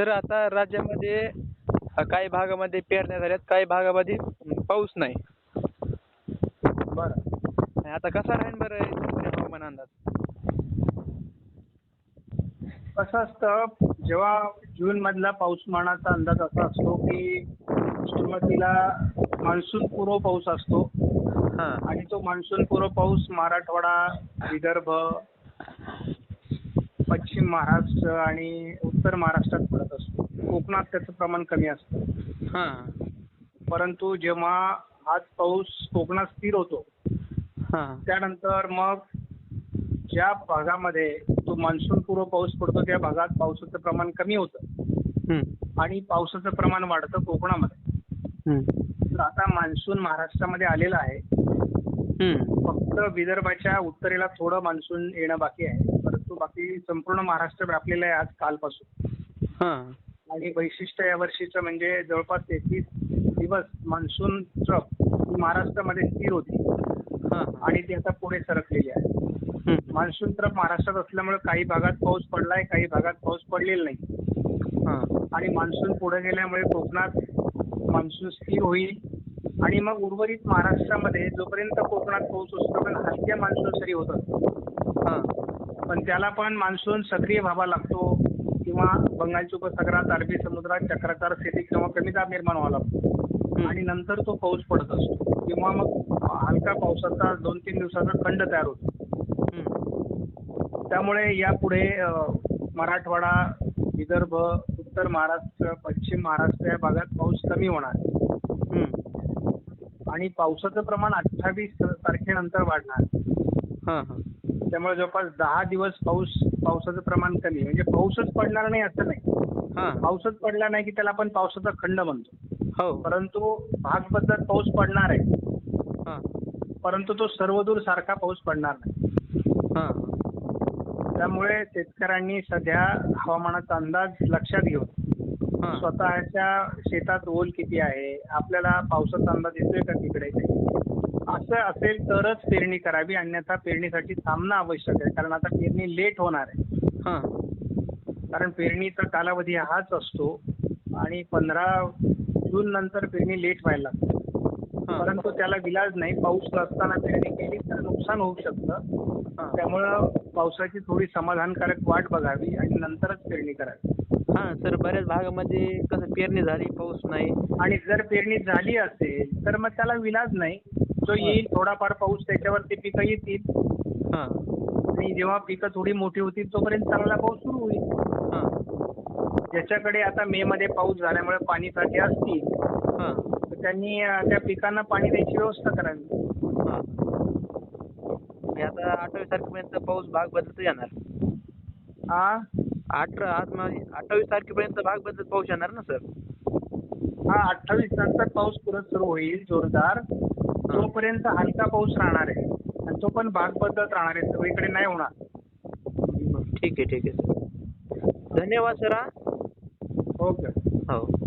Sir आता राज्यामध्ये काही भागामध्ये पेरण्या झाल्यात काही भागामध्ये पाऊस नाही. बरं. आता कसा राहील बरं हवामान अंदाज? कसं असतं जेव्हा जून मधला पाऊसमानाचा अंदाज असा असतो की सुरुवातीला मान्सून पूर्व पाऊस असतो. हां. आणि तो मान्सून पूर्व पाऊस मराठवाडा विदर्भ पश्चिम महाराष्ट्र आणि उत्तर महाराष्ट्रात पडत असतो. कोकणात त्याचं प्रमाण कमी असतं. हां. परंतु जेव्हा हाच पाऊस कोकणात स्थिर होतो हां. त्यानंतर मग ज्या भागामध्ये तो मान्सून पूर्व पाऊस पडतो त्या भागात पावसाचं प्रमाण कमी होतं. हं, आणि पावसाचं प्रमाण वाढतं कोकणामध्ये. तर आता मान्सून महाराष्ट्रामध्ये आलेला आहे. फक्त विदर्भाच्या उत्तरेला थोडं मान्सून येणं बाकी आहे. परंतु बाकी संपूर्ण महाराष्ट्र व्यापलेलं आहे आज कालपासून. हां. आणि वैशिष्ट्य या वर्षीचं म्हणजे जवळपास तेहतीस दिवस मान्सून ट्रप महाराष्ट्रामध्ये स्थिर होती. हां. आणि ती आता पुढे सरकलेली आहे. मान्सून ट्रप महाराष्ट्रात असल्यामुळे काही भागात पाऊस पडलाय काही भागात पाऊस पडलेला नाही. आणि मान्सून पुढे गेल्यामुळे कोकणात मान्सून स्थिर होईल. आणि मग उर्वरित महाराष्ट्रामध्ये जोपर्यंत कोकणात पाऊस असतो पण हलक्या मान्सून सरी होत असतो हां. पण त्याला पण मान्सून सक्रिय व्हावा लागतो किंवा बंगालच्या उपसागरात अरबी समुद्रात चक्राकार स्थिती किंवा कमी दाब निर्माण व्हावा लागतो. आणि नंतर तो पाऊस पडत असतो. किंवा मग हलका पावसाचा दोन तीन दिवसाचा खंड तयार होतो. त्यामुळे यापुढे मराठवाडा विदर्भ उत्तर महाराष्ट्र पश्चिम महाराष्ट्र या भागात पाऊस कमी होणार. आणि पावसाचं प्रमाण अठ्ठावीस तारखेनंतर वाढणार. त्यामुळे जवळपास दहा दिवस पाऊस पावसाचं प्रमाण कमी. म्हणजे पाऊसच पडणार नाही असं नाही. हां. पाऊसच पडला नाही की त्याला आपण पावसाचा खंड म्हणतो. हो. परंतु भाग बदलत पाऊस पडणार आहे हां. परंतु तो सर्वदूर सारखा पाऊस पडणार नाही. हां. त्यामुळे शेतकऱ्यांनी सध्या हवामानाचा अंदाज लक्षात घेऊन स्वतःच्या शेतात ओल किती आहे? आपल्याला पावसाचा अंदाज येतोय का तिकडे? असं असेल तरच पेरणी करावी अन्यथा पेरणीसाठी थांबणं आवश्यक आहे. कारण आता पेरणी लेट होणार आहे. हां. कारण पेरणीचा कालावधी हाच असतो आणि पंधरा जून नंतर पेरणी लेट व्हायला लागते. परंतु त्याला विलाज नाही. पाऊस नसताना पेरणी केली तर नुकसान होऊ शकतं. त्यामुळं पावसाची थोडी समाधानकारक वाट बघावी आणि नंतरच पेरणी करावी. हां सर बऱ्याच भागामध्ये कसं पेरणी झाली पाऊस नाही. आणि जर पेरणी झाली असेल तर मग त्याला विलाज नाही. जो येईल थोडाफार पाऊस त्याच्यावरती पिकं येतील. हां. आणि जेव्हा पिकं थोडी मोठी होतील तोपर्यंत चांगला पाऊस सुरू होईल. हां. ज्याच्याकडे आता मे मध्ये पाऊस झाल्यामुळे पाणी साठे असतील हां. तर त्यांनी अं, त्या पिकांना पाणी द्यायची व्यवस्था करावी. हां. आता अठ्ठावीस तारखेपर्यंत पाऊस भाग बदलत येणार? हा अठरा आज माझी अठ्ठावीस तारखेपर्यंत भाग बदलत पाऊस येणार ना सर? हा अठ्ठावीस नंतर पाऊस परत सुरू होईल जोरदार. तोपर्यंत हलका पाऊस राहणार आहे. आणि तो पण भाग बदलत राहणार आहे सगळीकडे नाही होणार. ठीक आहे ठीक आहे सर. धन्यवाद सर हा. ओके. हो.